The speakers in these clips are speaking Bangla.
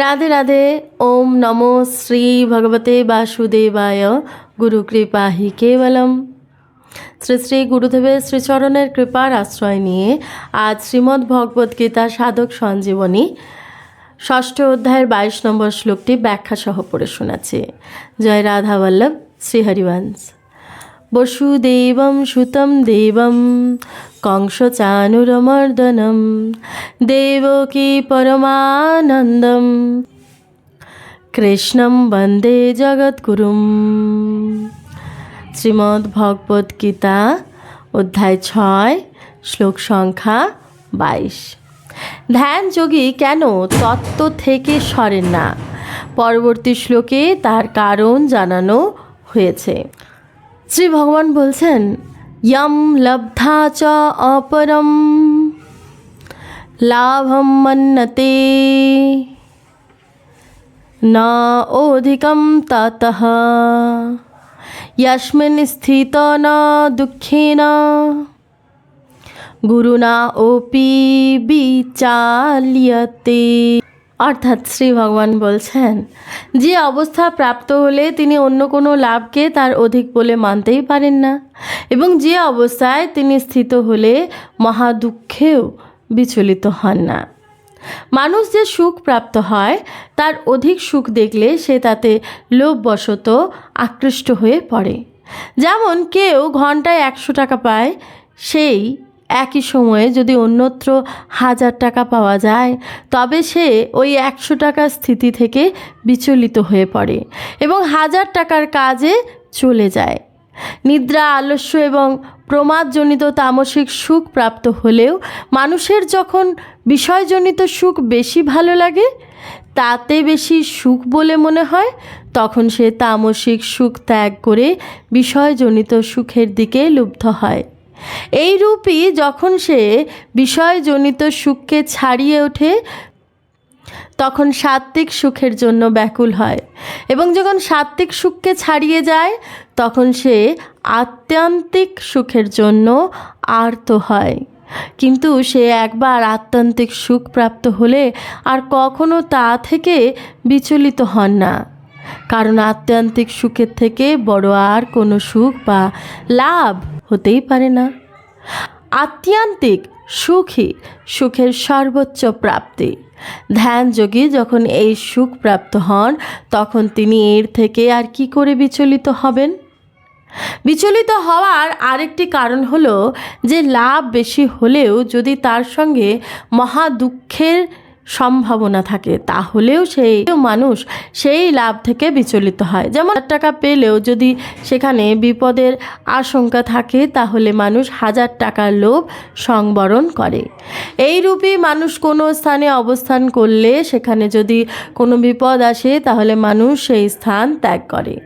রাধে রাধে, ওম নমো শ্রী ভগবতে বাসুদেবায়, গুরু কৃপা হি কেবলম। শ্রী শ্রী গুরুদেবের শ্রীচরণের কৃপার আশ্রয় নিয়ে আজ শ্রীমদ্ ভগবদ্ গীতা সাধক সঞ্জীবনী ষষ্ঠ অধ্যায়ের বাইশ নম্বর শ্লোকটি ব্যাখ্যা সহ পড়ে শোনাচ্ছে। জয় রাধা বল্লভ, শ্রীহরিবংশ। বসুদেবম সুতম দেবম, কংসচানুরমর্দনম, দেবকী পরমানন্দম। কৃষ্ণম বন্দে জগৎগুরুম। শ্রীমদ্ গীতা, অধ্যায় ছয়, শ্লোক সংখ্যা বাইশ। ধ্যান যোগী কেন তত্ত্ব থেকে সরেন না? পরবর্তী শ্লোকে তার কারণ জানানো হয়েছে। শ্রী ভগবান বলছেন ইয়ম লব্ধা চ অপরম লাভম মন্নতে ন অধিকম ততঃ यस्मिन् স্থিত ন দুঃখেন গুরুনা ওপি বিচালিয়তে অর্থাৎ শ্রী ভগবান বলছেন, যে অবস্থা প্রাপ্ত হলে তিনি অন্য কোনো লাভকে তার অধিক বলে মানতেই পারেন না, এবং যে অবস্থায় তিনি স্থিত হলে মহা দুঃখেও বিচলিত হন না। মানুষ যে সুখ প্রাপ্ত হয়, তার অধিক সুখ দেখলে সে তাতে লোভবশত আকৃষ্ট হয়ে পড়ে। যেমন কেউ ঘন্টায় একশো টাকা পায়, সেই একই সময়ে যদি অন্যত্র হাজার টাকা পাওয়া যায়, তবে সে ওই একশো টাকার স্থিতি থেকে বিচলিত হয়ে পড়ে এবং হাজার টাকার কাজে চলে যায়। নিদ্রা, আলস্য এবং প্রমাদজনিত তামসিক সুখ প্রাপ্ত হলেও মানুষের যখন বিষয়জনিত সুখ বেশি ভালো লাগে, তাতে বেশি সুখ বলে মনে হয়, তখন সে তামসিক সুখ ত্যাগ করে বিষয়জনিত সুখের দিকে লুব্ধ হয়। এই রূপই যখন সে বিষয়জনিত সুখকে ছাড়িয়ে ওঠে, তখন সাত্ত্বিক সুখের জন্য ব্যাকুল হয়। এবং যখন সাত্ত্বিক সুখকে ছাড়িয়ে যায়, তখন সে আত্যান্তিক সুখের জন্য আর্ত হয়। কিন্তু সে একবার আত্যান্তিক সুখ প্রাপ্ত হলে আর কখনো তা থেকে বিচলিত হন না। কারণ আত্যান্তিক সুখের থেকে বড় আর কোনো সুখ বা লাভ হতেই পারে না। আত্যান্তিক সুখী সুখের সর্বোচ্চ প্রাপ্তি। ধ্যান যোগী যখন এই সুখ প্রাপ্ত হন, তখন তিনি এর থেকে আর কি করে বিচলিত হবেন? বিচলিত হওয়ার আরেকটি কারণ হলো যে, লাভ বেশি হলেও যদি তার সঙ্গে মহা দুঃখের সম্ভাবনা থাকে, তাহলেও সেই মানুষ সেই লাভ থেকে বিচলিত হয়। যেমন টাকা পেলেও যদি সেখানে বিপদের আশঙ্কা থাকে, তাহলে মানুষ হাজার টাকার লোভ সংবরণ করে। এই রূপে মানুষ কোনো স্থানে অবস্থান করলে সেখানে যদি কোনো বিপদ আসে, তাহলে মানুষ সেই স্থান ত্যাগ করে।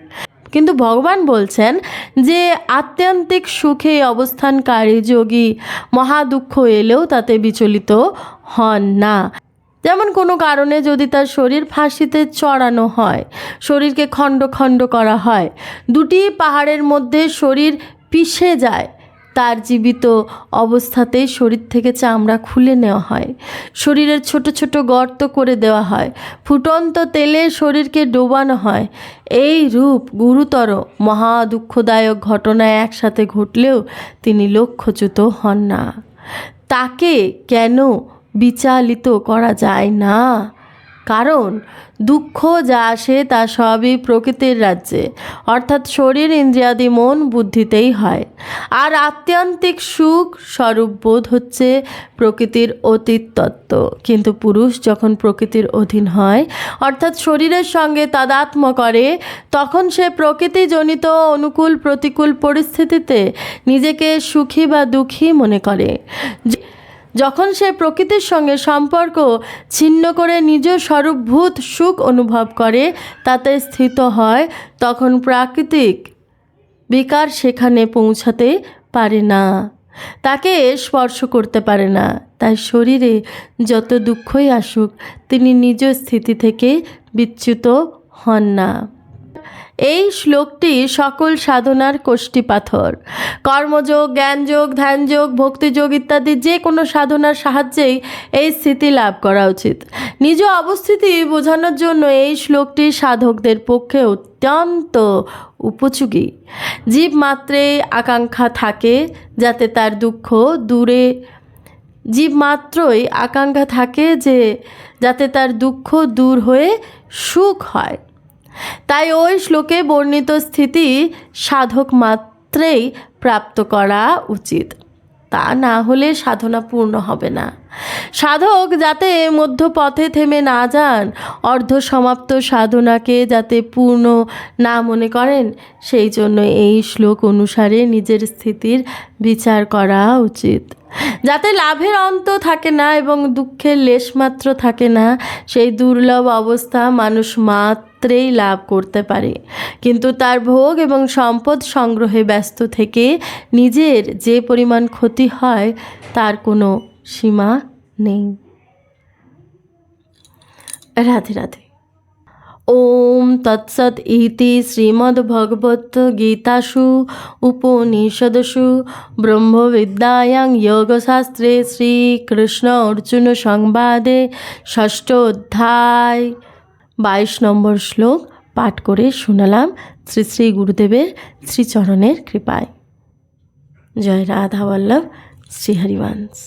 কিন্তু ভগবান বলছেন যে, আত্যান্তিক সুখে অবস্থানকারী যোগী মহা দুঃখ এলেও তাতে বিচলিত হন না। যেমন কোনো কারণে যদি তার শরীর ফাঁসিতে চড়ানো হয়, শরীরকে খণ্ড খণ্ড করা হয়, দুটি পাহাড়ের মধ্যে শরীর পিষে যায়, তার জীবিত অবস্থাতেই শরীর থেকে চামড়া খুলে নেওয়া হয়, শরীরের ছোট ছোট গর্ত করে দেওয়া হয়, ফুটন্ত তেলে শরীরকে ডোবানো হয়। এই রূপ গুরুতর মহা দুঃখদায়ক ঘটনা একসাথে ঘটলেও তিনি লক্ষ্যচ্যুত হন না। তাকে কেন বিচালিত করা যায় না। কারণ, দুঃখ যা আসে তা সবই প্রকৃতির রাজ্যে। অর্থাৎ শরীর, ইন্দ্রিয়াদি, মন বুদ্ধিতেই হয়। আর আত্যান্তিক সুখ স্বরূপ বোধ হচ্ছে প্রকৃতির অতীত তত্ত্ব কিন্তু পুরুষ যখন প্রকৃতির অধীন হয়, অর্থাৎ শরীরের সঙ্গে তাদাত্ম করে, তখন সে প্রকৃতিজনিত অনুকূল প্রতিকূল পরিস্থিতিতে নিজেকে সুখী বা দুঃখী মনে করে। যখন সে প্রকৃতির সঙ্গে সম্পর্ক ছিন্ন করে নিজ স্বরূপভূত সুখ অনুভব করে, তাতে স্থিত হয়, তখন প্রাকৃতিক বিকার সেখানে পৌঁছাতে পারে না। তাকে স্পর্শ করতে পারে না। তাই শরীরে যত দুঃখই আসুক, তিনি নিজ স্থিতি থেকে বিচ্যুত হন না। এই শ্লোকটি সকল সাধনার কোষ্ঠী পাথর। কর্মযোগ, জ্ঞানযোগ, ধ্যানযোগ, ভক্তিযোগ ইত্যাদি যে কোনো সাধনার সাহায্যেই এই স্থিতি লাভ করা উচিত। নিজ অবস্থিতি বোঝানোর জন্য এই শ্লোকটি সাধকদের পক্ষে অত্যন্ত উপযোগী। জীব মাত্রে আকাঙ্ক্ষা থাকে যাতে তার দুঃখ দূরে। জীব মাত্রই আকাঙ্ক্ষা থাকে যে যাতে তার দুঃখ দূর হয়ে সুখ হয়। তাই ওই শ্লোকে বর্ণিত স্থিতি সাধক মাত্রেই প্রাপ্ত করা উচিত। তা না হলে সাধনা পূর্ণ হবে না। সাধক যাতে মধ্যপথে থেমে না যান অর্ধ সমাপ্ত সাধনাকে যাতে পূর্ণ না মনে করেন, সেই জন্য এই শ্লোক অনুসারে নিজের স্থিতির বিচার করা উচিত। যাতে লাভের অন্ত থাকে না এবং দুঃখের লেশমাত্র থাকে না, সেই দুর্লভ অবস্থা মানুষ মাত্রেই লাভ করতে পারে। কিন্তু তার ভোগ এবং সম্পদ সংগ্রহে ব্যস্ত থেকে নিজের যে পরিমাণ ক্ষতি হয়, তার কোনো সীমা নেই। রাধে রাধে। ওম তৎসৎ ইতি শ্রীমদ্ভগবদ্গীতাসু উপনিষদসু ব্রহ্মবিদ্যায়াং যোগশাস্ত্রে শ্রীকৃষ্ণ অর্জুন সংবাদে ষষ্ঠ অধ্যায় বাইশ নম্বর শ্লোক পাঠ করে শোনালাম শ্রী শ্রী গুরুদেবের শ্রীচরণের কৃপায়। জয় রাধা বল্লভ, শ্রীহরিবংশ।